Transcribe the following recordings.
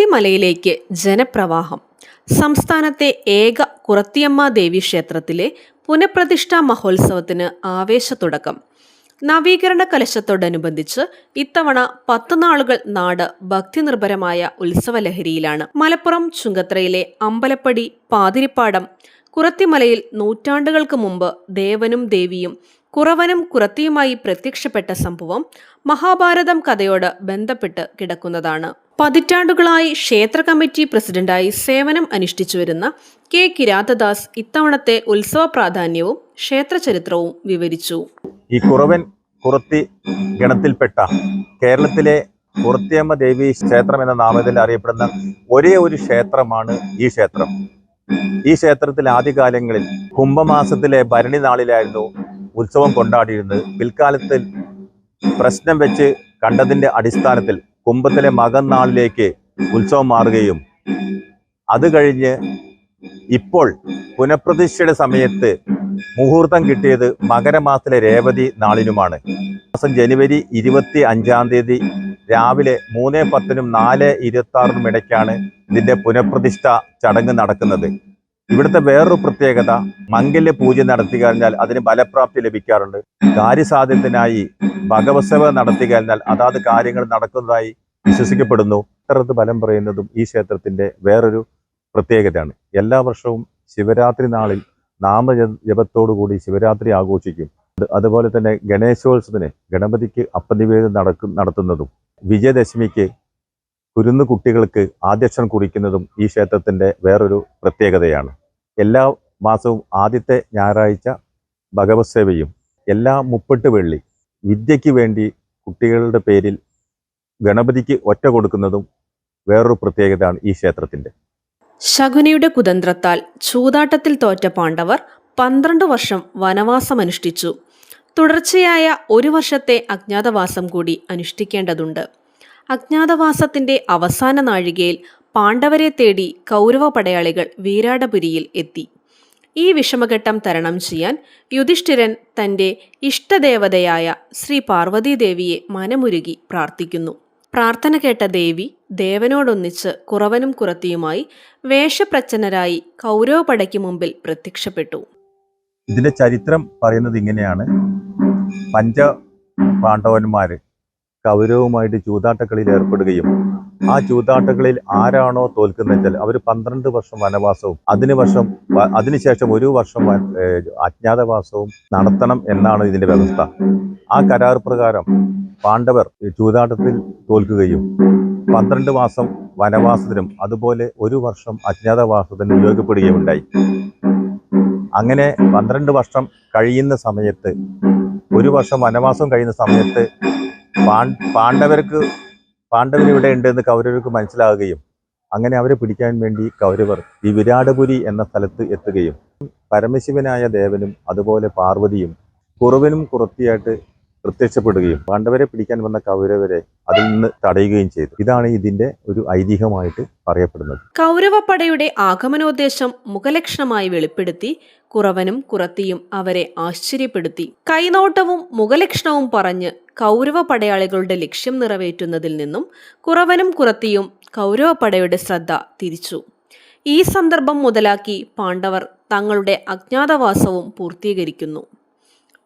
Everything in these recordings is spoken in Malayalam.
കുറത്തിമലയിലേക്ക് ജനപ്രവാഹം. സംസ്ഥാനത്തെ ഏക കുറത്തിയമ്മ ദേവി ക്ഷേത്രത്തിലെ പുനഃപ്രതിഷ്ഠാ മഹോത്സവത്തിന് ആവേശ തുടക്കം നവീകരണ കലശത്തോടനുബന്ധിച്ച് ഇത്തവണ പത്ത് നാളുകൾ നാട് ഭക്തിനിർഭരമായ ഉത്സവലഹരിയിലാണ്. മലപ്പുറം ചുങ്കത്രയിലെ അമ്പലപ്പടി പാതിരിപ്പാടം കുറത്തിമലയിൽ നൂറ്റാണ്ടുകൾക്ക് മുമ്പ് ദേവനും ദേവിയും കുറവനും കുറത്തിയുമായി പ്രത്യക്ഷപ്പെട്ട സംഭവം മഹാഭാരതം കഥയോട് ബന്ധപ്പെട്ട് കിടക്കുന്നതാണ്. പതിറ്റാണ്ടുകളായി ക്ഷേത്ര കമ്മിറ്റി പ്രസിഡന്റായി സേവനം അനുഷ്ഠിച്ചു വരുന്ന കെ കിരാതദാസ് ഇത്തവണത്തെ ഉത്സവ പ്രാധാന്യവും ക്ഷേത്ര ചരിത്രവും വിവരിച്ചു. ഈ കുറവൻ കുറത്തി ഗണത്തിൽപ്പെട്ട കേരളത്തിലെ കുറത്തിയമ്മ ദേവി ക്ഷേത്രം എന്ന നാമത്തിൽ അറിയപ്പെടുന്ന ഒരേ ഒരു ക്ഷേത്രമാണ് ഈ ക്ഷേത്രം. ഈ ക്ഷേത്രത്തിൽ ആദ്യകാലങ്ങളിൽ കുംഭമാസത്തിലെ ഭരണി നാളിലായിരുന്നു ഉത്സവം കൊണ്ടാടിയിരുന്നത്. പിൽക്കാലത്തിൽ പ്രശ്നം വെച്ച് കണ്ടതിന്റെ അടിസ്ഥാനത്തിൽ കുംഭത്തിലെ മകൻ നാളിലേക്ക് ഉത്സവം മാറുകയും അത് കഴിഞ്ഞ് ഇപ്പോൾ പുനഃപ്രതിഷ്ഠയുടെ സമയത്ത് മുഹൂർത്തം കിട്ടിയത് മകരമാസത്തിലെ രേവതി നാളിനുമാണ്. മാസം ജനുവരി ഇരുപത്തി അഞ്ചാം തീയതി രാവിലെ മൂന്ന് പത്തിനും നാല് ഇരുപത്തി ആറിനും ഇടയ്ക്കാണ് ഇതിന്റെ പുനഃപ്രതിഷ്ഠ ചടങ്ങ് നടക്കുന്നത്. ഇവിടുത്തെ വേറൊരു പ്രത്യേകത മംഗല്യ പൂജ നടത്തി കഴിഞ്ഞാൽ അതിന് ഫലപ്രാപ്തി ലഭിക്കാറുണ്ട്. കാര്യസാധ്യത്തിനായി ഭഗവത്സവ നടത്തി കഴിഞ്ഞാൽ അതാത് കാര്യങ്ങൾ നടക്കുന്നതായി വിശ്വസിക്കപ്പെടുന്നു. ഇത്തരത്ത് ഫലം പറയുന്നതും ഈ ക്ഷേത്രത്തിന്റെ വേറൊരു പ്രത്യേകതയാണ്. എല്ലാ വർഷവും ശിവരാത്രി നാളിൽ നാമജപത്തോടുകൂടി ശിവരാത്രി ആഘോഷിക്കും. അതുപോലെ തന്നെ ഗണേശോത്സവത്തിന് ഗണപതിക്ക് അപ്പനിവേദം നടക്കും നടത്തുന്നതും വിജയദശമിക്ക് കുരുന്നു കുട്ടികൾക്ക് ആദ്യക്ഷരം കുറിക്കുന്നതും ഈ ക്ഷേത്രത്തിന്റെ വേറൊരു പ്രത്യേകതയാണ്. എല്ലാ മാസവും ആദ്യത്തെ ഞായറാഴ്ച ഭഗവത് സേവയും എല്ലാ മുപ്പെട്ട് വെള്ളി. വിദ്യയ്ക്ക് വേണ്ടി കുട്ടികളുടെ പേരിൽ ഗണപതിക്ക് ഒറ്റ കൊടുക്കുന്നതും വേറൊരു പ്രത്യേകതയാണ് ഈ ക്ഷേത്രത്തിന്റെ. ശകുനിയുടെ കുതന്ത്രത്താൽ ചൂതാട്ടത്തിൽ തോറ്റ പാണ്ഡവർ പന്ത്രണ്ട് വർഷം വനവാസമനുഷ്ഠിച്ചു. തുടർച്ചയായ ഒരു വർഷത്തെ അജ്ഞാതവാസം കൂടി അനുഷ്ഠിക്കേണ്ടതുണ്ട്. അജ്ഞാതവാസത്തിന്റെ അവസാന നാഴികയിൽ പാണ്ഡവരെ തേടി കൗരവ പടയാളികൾ വീരാടപുരിയിൽ എത്തി. ഈ വിഷമഘട്ടം തരണം ചെയ്യാൻ യുധിഷ്ഠിരൻ തന്റെ ഇഷ്ടദേവതയായ ശ്രീ പാർവതീദേവിയെ മനമുരുകി പ്രാർത്ഥിക്കുന്നു. പ്രാർത്ഥന കേട്ട ദേവി ദേവനോടൊന്നിച്ച് കുറവനും കുറത്തിയുമായി വേഷപ്രച്ഛന്നരായി കൗരവപടയ്ക്ക് മുമ്പിൽ പ്രത്യക്ഷപ്പെട്ടു. ഇതിന്റെ ചരിത്രം പറയുന്നത് ഇങ്ങനെയാണ്. പഞ്ച പാണ്ഡവന്മാര് കൗരവുമായിട്ട് ചൂതാട്ടക്കളിയിൽ ഏർപ്പെടുകയും ആ ചൂതാട്ടകളിൽ ആരാണോ തോൽക്കുന്നത് വെച്ചാൽ അവർ പന്ത്രണ്ട് വർഷം വനവാസവും അതിന് വർഷം അതിനുശേഷം ഒരു വർഷം അജ്ഞാതവാസവും നടത്തണം എന്നാണ് ഇതിന്റെ വ്യവസ്ഥ. ആ കരാർ പ്രകാരം പാണ്ഡവർ ചൂതാട്ടത്തിൽ തോൽക്കുകയും പന്ത്രണ്ട് മാസം വനവാസത്തിനും അതുപോലെ ഒരു വർഷം അജ്ഞാതവാസത്തിനും ഉപയോഗപ്പെടുകയും ഉണ്ടായി. അങ്ങനെ പന്ത്രണ്ട് വർഷം കഴിയുന്ന സമയത്ത് ഒരു വർഷം വനവാസം കഴിയുന്ന സമയത്ത് പാണ്ഡവർക്ക് പാണ്ഡവർ ഇവിടെ ഉണ്ടെന്ന് കൗരവർക്ക് മനസ്സിലാവുകയും അങ്ങനെ അവരെ പിടിക്കാൻ വേണ്ടി കൗരവർ ഈ വിരാടപുരി എന്ന സ്ഥലത്ത് എത്തുകയും പരമശിവനായ ദേവനും അതുപോലെ പാർവതിയും കുറവനും കുറത്തിയായിട്ട് പ്രത്യക്ഷപ്പെടുകയും പാണ്ഡവരെ പിടിക്കാൻ വന്ന കൗരവരെ അതിൽ നിന്ന് തടയുകയും ചെയ്തു. ഇതാണ് ഇതിന്റെ ഒരു ഐതിഹ്യമായിട്ട് പറയപ്പെടുന്നത്. കൗരവപ്പടയുടെ ആഗമനോദ്ദേശം മുഖലക്ഷണമായി വെളിപ്പെടുത്തി കുറവനും കുറത്തിയും അവരെ ആശ്ചര്യപ്പെടുത്തി. കൈനോട്ടവും മുഖലക്ഷണവും പറഞ്ഞ് കൗരവ പടയാളികളുടെ ലക്ഷ്യം നിറവേറ്റുന്നതിൽ നിന്നും കുറവനും കുറത്തിയും കൗരവപ്പടയുടെ ശ്രദ്ധ തിരിച്ചു. ഈ സന്ദർഭം മുതലാക്കി പാണ്ഡവർ തങ്ങളുടെ അജ്ഞാതവാസവും പൂർത്തീകരിക്കുന്നു.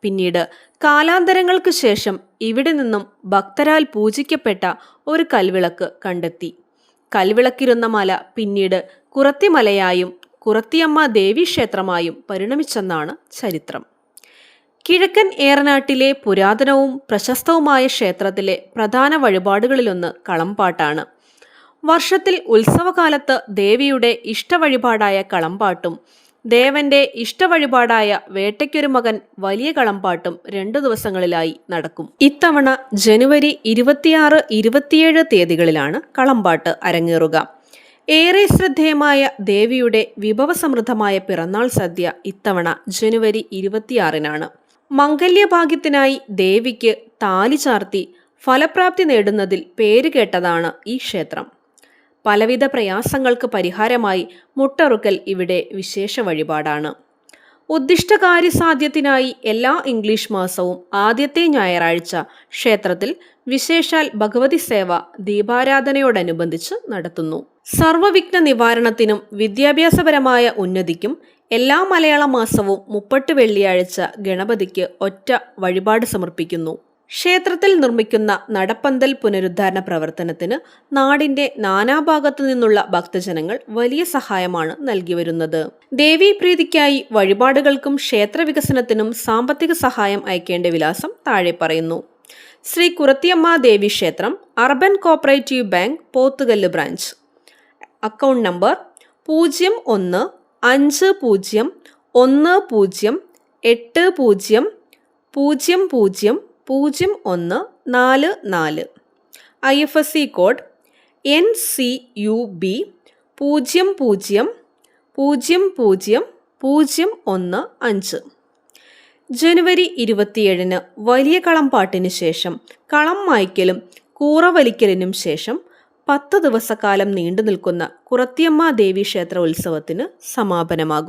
പിന്നീട് കാലാന്തരങ്ങൾക്ക് ശേഷം ഇവിടെ നിന്നും ഭക്തരാൽ പൂജിക്കപ്പെട്ട ഒരു കൽവിളക്ക് കണ്ടെത്തി. കൽവിളക്കിരുന്ന മല പിന്നീട് കുറത്തിമലയായും കുറത്തിയമ്മ ദേവീക്ഷേത്രമായും പരിണമിച്ചെന്നാണ് ചരിത്രം. കിഴക്കൻ ഏറനാട്ടിലെ പുരാതനവും പ്രശസ്തവുമായ ക്ഷേത്രത്തിലെ പ്രധാന വഴിപാടുകളിലൊന്ന് കളംപാട്ടാണ്. വർഷത്തിൽ ഉത്സവകാലത്ത് ദേവിയുടെ ഇഷ്ടവഴിപാടായ കളംപാട്ടും ദേവന്റെ ഇഷ്ടവഴിപാടായ വേട്ടയ്ക്കൊരു മകൻ വലിയ കളംപാട്ടും രണ്ടു ദിവസങ്ങളിലായി നടക്കും. ഇത്തവണ ജനുവരി ഇരുപത്തിയാറ് ഇരുപത്തിയേഴ് തീയതികളിലാണ് കളംപാട്ട് അരങ്ങേറുക. ഏറെ ശ്രദ്ധേയമായ ദേവിയുടെ വിഭവസമൃദ്ധമായ പിറന്നാൾ സദ്യ ഇത്തവണ ജനുവരി ഇരുപത്തിയാറിനാണ്. മംഗല്യഭാഗ്യത്തിനായി ദേവിക്ക് താലി ചാർത്തി ഫലപ്രാപ്തി നേടുന്നതിൽ പേരുകേട്ടതാണ് ഈ ക്ഷേത്രം. പലവിധ പ്രയാസങ്ങൾക്ക് പരിഹാരമായി മുട്ടറുക്കൽ ഇവിടെ വിശേഷ വഴിപാടാണ്. ഉദ്ദിഷ്ടകാര്യസാധ്യത്തിനായി എല്ലാ ഇംഗ്ലീഷ് മാസവും ആദ്യത്തെ ഞായറാഴ്ച ക്ഷേത്രത്തിൽ വിശേഷാൽ ഭഗവതി സേവ ദീപാരാധനയോടനുബന്ധിച്ച് നടത്തുന്നു. സർവവിഘ്ന നിവാരണത്തിനും വിദ്യാഭ്യാസപരമായ ഉന്നതിക്കും എല്ലാ മലയാള മാസവും മുപ്പട്ട് വെള്ളിയാഴ്ച ഗണപതിക്ക് ഒറ്റ വഴിപാട് സമർപ്പിക്കുന്നു. ക്ഷേത്രത്തിൽ നിർമ്മിക്കുന്ന നടപ്പന്തൽ പുനരുദ്ധാരണ പ്രവർത്തനത്തിന് നാടിന്റെ നാനാഭാഗത്തു നിന്നുള്ള ഭക്തജനങ്ങൾ വലിയ സഹായമാണ് നൽകി വരുന്നത് ദേവീപ്രീതിക്കായി വഴിപാടുകൾക്കും ക്ഷേത്ര വികസനത്തിനും സാമ്പത്തിക സഹായം അയക്കേണ്ട വിലാസം താഴെ പറയുന്നു. ശ്രീ കുറത്തിയമ്മ ദേവി ക്ഷേത്രം urban cooperative bank Pothukallu branch. Account number പൂജ്യം ഒന്ന് അഞ്ച് പൂജ്യം ഒന്ന് പൂജ്യം എട്ട് പൂജ്യം പൂജ്യം പൂജ്യം പൂജ്യം ഒന്ന് നാല് നാല്. I F S C code N C U B പൂജ്യം പൂജ്യം പൂജ്യം പൂജ്യം പൂജ്യം ഒന്ന് അഞ്ച്. ജനുവരി ഇരുപത്തിയേഴിന് വലിയ കളം പാട്ടിന് ശേഷം കളം മായ്ക്കലും കൂറവലിക്കലിനും ശേഷം പത്ത് ദിവസക്കാലം നീണ്ടു നിൽക്കുന്ന കുറത്തിയമ്മ ദേവി ക്ഷേത്ര ഉത്സവത്തിന് സമാപനമാകും.